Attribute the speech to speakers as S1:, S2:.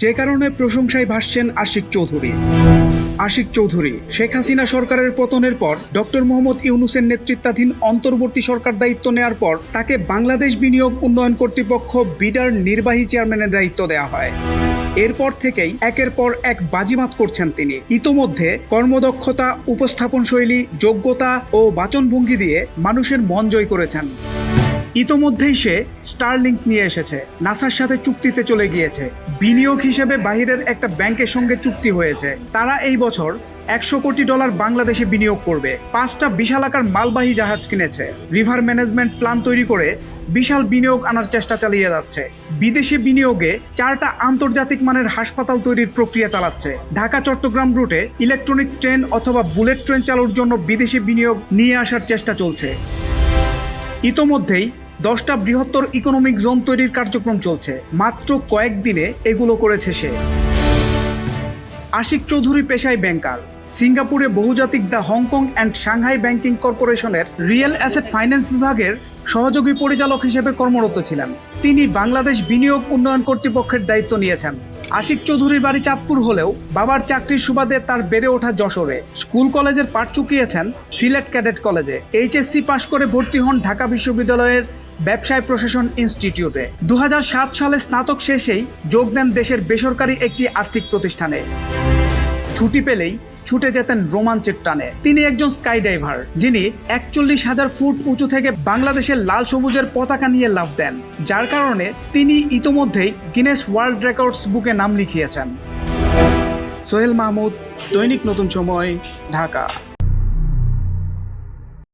S1: যে কারণে প্রশংসায় ভাসছেন আশিক চৌধুরী। আশিক চৌধুরী, শেখ হাসিনা সরকারের পতনের পর, ডক্টর মোহাম্মদ ইউনুসের নেতৃত্বাধীন অন্তর্বর্তী সরকার দায়িত্ব নেয়ার পর তাকে বাংলাদেশ বিনিয়োগ উন্নয়ন কর্তৃপক্ষ বিডার নির্বাহী চেয়ারম্যানের দায়িত্ব দেওয়া হয়। এরপর থেকেই একের পর এক বাজিমাত করছেন তিনি। ইতোমধ্যে কর্মদক্ষতা উপস্থাপন শৈলী যোগ্যতা ও বাচনভঙ্গি দিয়ে মানুষের মন জয় করেছেন। ইতোমধ্যেই সে স্টারলিংক নিয়ে এসেছে। নাসার সাথে চুক্তিতে চলে গিয়েছে। বিনিয়োগ হিসেবে বাহিরের একটা ব্যাংকের সঙ্গে চুক্তি হয়েছে। তারা এই বছর একশো কোটি ডলার বাংলাদেশে বিনিয়োগ করবে। পাঁচটা বিশাল আকার মালবাহী জাহাজ কিনেছে। রিভার ম্যানেজমেন্ট প্ল্যান তৈরি করে বিশাল বিনিয়োগ আনার চেষ্টা চালিয়ে যাচ্ছে। বিদেশি বিনিয়োগে চারটা আন্তর্জাতিক মানের হাসপাতাল তৈরির প্রক্রিয়া চালাচ্ছে। ঢাকা, চট্টগ্রাম রুটে ইলেকট্রনিক ট্রেন অথবা বুলেট ট্রেন চালুর জন্য বিদেশি বিনিয়োগ নিয়ে আসার চেষ্টা চলছে। ইতোমধ্যেই দশটা বৃহত্তর ইকোনমিক জোন তৈরির কার্যক্রম চলছে। মাত্র কয়েকদিনে এগুলো করেছে সে। আশিক চৌধুরী পেশায় ব্যাংকার সিঙ্গাপুরে বহুজাতিক the Hong Kong and Shanghai banking কর্পোরেশনের রিয়েল অ্যাসেট ফাইন্যান্স বিভাগের সহযোগী পরিচালক হিসেবে কর্মরত ছিলেন। তিনি বাংলাদেশ বিনিয়োগ উন্নয়ন কর্তৃপক্ষের দায়িত্ব নিয়েছেন। আশিক চৌধুরীর বাড়ি চাঁদপুর হলেও বাবার চাকরির সুবাদে তার বেড়ে ওঠা যশোরে। স্কুল কলেজের পাঠ চুকিয়েছেন সিলেট ক্যাডেট কলেজে। এইচএসসি পাশ করে ভর্তি হন ঢাকা বিশ্ববিদ্যালয়ের ব্যবসায় প্রশাসন ইনস্টিটিউটে। দুহাজার সাত সালে স্নাতক শেষেই যোগ দেন দেশের বেসরকারি একটি আর্থিক প্রতিষ্ঠানে। ছুটি পেলেই ছুটে যেতেন রোমাঞ্চের টানে। তিনি একজন স্কাই ডাইভার যিনি একচল্লিশ হাজার ফুট উঁচু থেকে বাংলাদেশের লাল সবুজের পতাকা নিয়ে লাভ দেন, যার কারণে তিনি ইতোমধ্যেই গিনেস ওয়ার্ল্ড রেকর্ডস বুকে নাম লিখিয়েছেন। সোহেল মাহমুদ, দৈনিক নতুন সময়, ঢাকা।